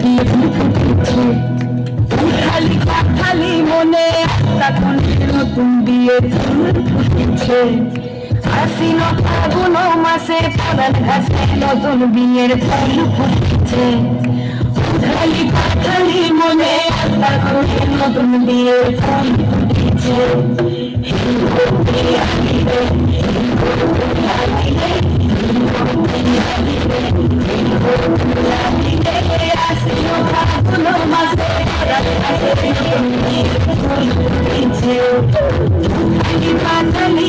দিয়ে খালি খালি মনে নতুন মাসে পরান নতুন বিয়ের ফুল ফুটেছে খালি খালি মনে তখন নতুন বিয়ের ফুল ফুটেছে পাতালি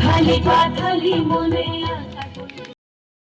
খালি পাথালি মনে